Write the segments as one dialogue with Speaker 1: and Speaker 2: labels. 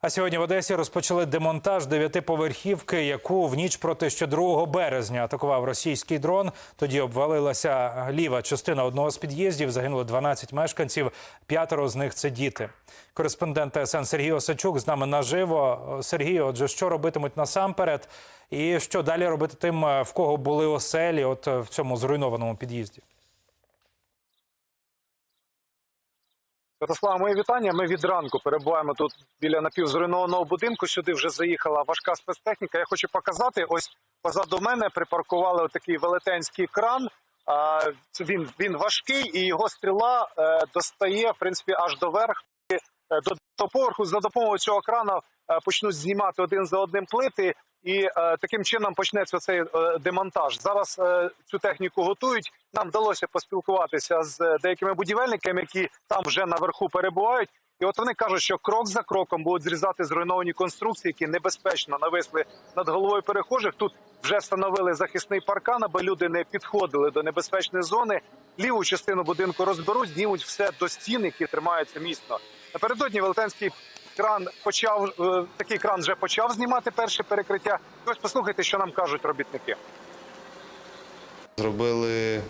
Speaker 1: А сьогодні в Одесі розпочали демонтаж дев'ятиповерхівки, яку в ніч проти щедрого березня атакував російський дрон. Тоді обвалилася ліва частина одного з під'їздів. Загинуло 12 мешканців. П'ятеро з них це діти. Кореспондент ТСН Сергій Осачук з нами наживо. Сергій, отже, що робитимуть насамперед, і що далі робити тим, в кого були оселі, от в цьому зруйнованому під'їзді?
Speaker 2: Святослава, мої вітання. Ми від ранку перебуваємо тут біля напівзруйнованого будинку. Сюди вже заїхала важка спецтехніка. Я хочу показати. Ось позаду мене припаркували такий велетенський кран. Він, він важкий і його стріла е, достає в принципі аж до верху. Е, До поверху за допомогою цього крана е, почнуть знімати один за одним плити, і е, таким чином почнеться цей е, демонтаж. Зараз е, цю техніку готують. Нам вдалося поспілкуватися з е, деякими будівельниками, які там вже наверху перебувають. І от вони кажуть, що крок за кроком будуть зрізати зруйновані конструкції, які небезпечно нависли над головою перехожих. Тут вже встановили захисний паркан, аби люди не підходили до небезпечної зони. Ліву частину будинку розберуть, знімуть все до стін, які тримаються міцно. Напередодні велетенський кран почав е, такий кран вже почав знімати перше перекриття. Ось послухайте, що нам кажуть робітники.
Speaker 3: Зробили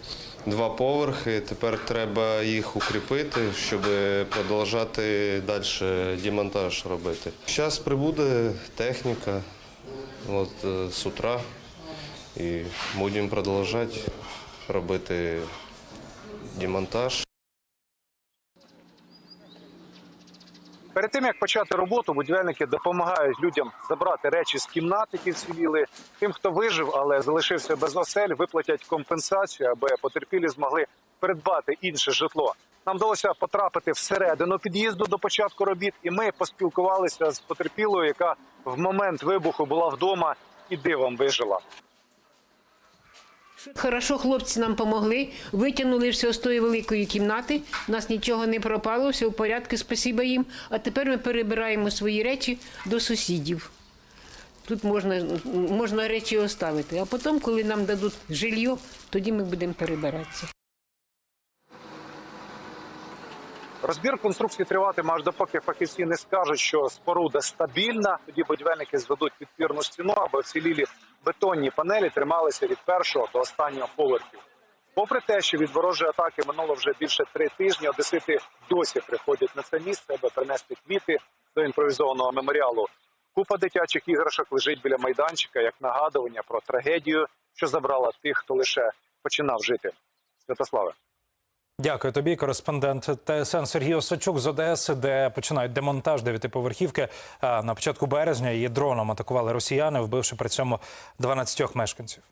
Speaker 3: два поверхи. Тепер треба їх укріпити, щоб продовжати далі демонтаж робити. Зараз прибуде техніка от, е, з утра і будемо продовжувати робити демонтаж.
Speaker 2: Перед тим як почати роботу, будівельники допомагають людям забрати речі з кімнат, які вціліли. Тим, хто вижив, але залишився без осель, виплатять компенсацію, аби потерпілі змогли придбати інше житло. Нам вдалося потрапити всередину під'їзду до початку робіт, і ми поспілкувалися з потерпілою, яка в момент вибуху була вдома і дивом вижила.
Speaker 4: Хорошо, хлопці нам допомогли, витягнули все з тої великої кімнати. У нас нічого не пропало, все в порядку, спасіба їм. А тепер ми перебираємо свої речі до сусідів. Тут можна, можна речі оставити. А потім, коли нам дадуть жилье, тоді ми будемо перебиратися.
Speaker 2: Розбір конструкції триватиме аж допоки фахівці не скажуть, що споруда стабільна. Тоді будівельники зведуть підпірну стіну, аби вцілілі бетонні панелі трималися від першого до останнього поверхів. Попри те, що від ворожої атаки минуло вже більше три тижні, одесити досі приходять на це місце, аби принести квіти до імпровізованого меморіалу. Купа дитячих іграшок лежить біля майданчика як нагадування про трагедію, що забрала тих, хто лише починав жити. Святославе.
Speaker 1: Дякую тобі, кореспондент ТСН Сергій Осачук з Одеси, де починають демонтаж дев'ятиповерхівки. На початку березня її дроном атакували росіяни, вбивши при цьому 12 мешканців.